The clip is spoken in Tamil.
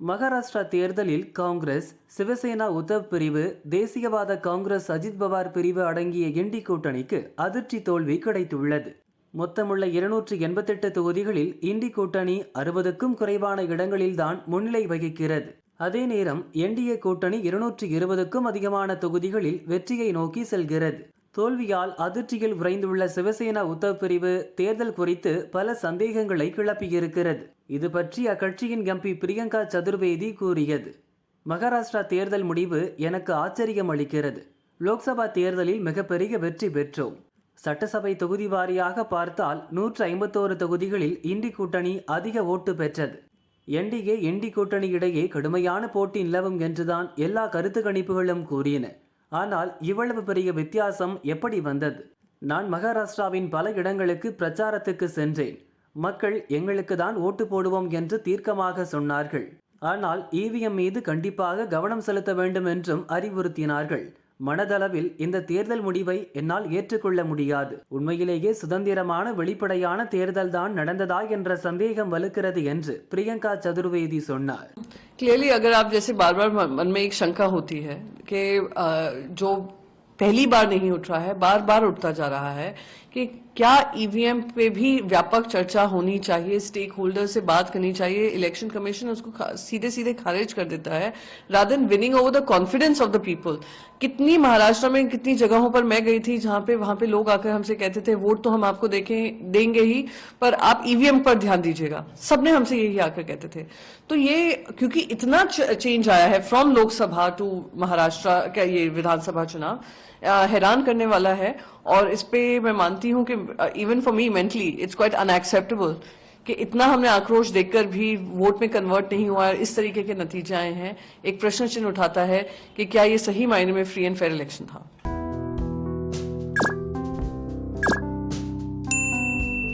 Maharashtra தேர்தலில் காங்கிரஸ் சிவசேனா உத்தவ் பிரிவு தேசியவாத காங்கிரஸ் அஜித் பவார் பிரிவு அடங்கிய இண்டி கூட்டணிக்கு அதிர்ச்சி தோல்வி கிடைத்துள்ளது. மொத்தமுள்ள இருநூற்றி எண்பத்தெட்டு தொகுதிகளில் இண்டி கூட்டணி அறுபதுக்கும் குறைவான இடங்களில்தான் முன்னிலை வகிக்கிறது. அதே நேரம் என்டிஏ கூட்டணி இருநூற்றி இருபதுக்கும் அதிகமான தொகுதிகளில் வெற்றியை நோக்கி செல்கிறது. தோல்வியால் அதிர்ச்சியில் உறைந்துள்ள சிவசேனா உத்தவ் பிரிவு தேர்தல் குறித்து பல சந்தேகங்களை கிளப்பியிருக்கிறது. இது பற்றி அக்கட்சியின் எம்பி பிரியங்கா சதுர்வேதி கூறியது. மகாராஷ்டிரா தேர்தல் முடிவு எனக்கு ஆச்சரியம் அளிக்கிறது. லோக்சபா தேர்தலில் மிகப்பெரிய வெற்றி பெற்றோம். சட்டசபை தொகுதி வாரியாக பார்த்தால் நூற்று ஐம்பத்தோரு தொகுதிகளில் இண்டி கூட்டணி அதிக ஓட்டு பெற்றது. என்டிஏ இண்டி கூட்டணி இடையே கடுமையான போட்டி நிலவும் என்றுதான் எல்லா கருத்து கணிப்புகளும் கூறின. ஆனால் இவ்வளவு பெரிய வித்தியாசம் எப்படி வந்தது? நான் மகாராஷ்டிராவின் பல இடங்களுக்கு பிரச்சாரத்துக்கு சென்றேன். மக்கள் எங்களுக்கு தான் ஓட்டு போடுவோம் என்று தீர்க்கமாக சொன்னார்கள். ஆனால் இவிஎம் மீது கண்டிப்பாக கவனம் செலுத்த வேண்டும் என்றும் அறிவுறுத்தினார்கள். மனதளவில் இந்த தேர்தல் முடிவை என்னால் ஏற்றுக்கொள்ள முடியாது உண்மையிலேயே சுதந்திரமான வெளிப்படையான தேர்தல்தான் நடந்ததா என்ற சந்தேகம் வலுக்கிறது என்று பிரியங்கா சதுர்வேதி சொன்னார் क्लियरली अगर आप जैसे बार बार मन में एक शंका होती है कि अ, जो पहली बार नहीं उठ रहा है बार बार उठता जा रहा है कि क्या ईवीएम पे भी व्यापक चर्चा होनी चाहिए? स्टेक होल्डर से बात करनी चाहिए। इलेक्शन कमीशन उसको सीधे सीधे खारिज कर देता है। Rather winning over the confidence of the people कितनी महाराष्ट्र में, कितनी जगहों पर मैं गई थी जहाँ पे, वहाँ पे लोग आकर हमसे कहते थे, वोट तो हम आपको देखें, देंगे ही, पर आप ईवीएम पर ध्यान दीजिएगा। सबने हमसे यही आकर कहते थे। तो ये, क्योंकि इतना चेंज आया है फ्रॉम लोकसभा टू महाराष्ट्र का ये विधानसभा चुनाव हैरान करने वाला है। और इस पे मैं मानती हूँ कि even for me mentally it's quite unacceptable कि इतना हमने आक्रोश देखकर भी वोट में कन्वर्ट नहीं हुआ है। इस तरीके के नतीजे आए हैं। एक प्रश्न चिन्ह उठाता है कि क्या ये सही मायने में फ्री एंड फेयर इलेक्शन था?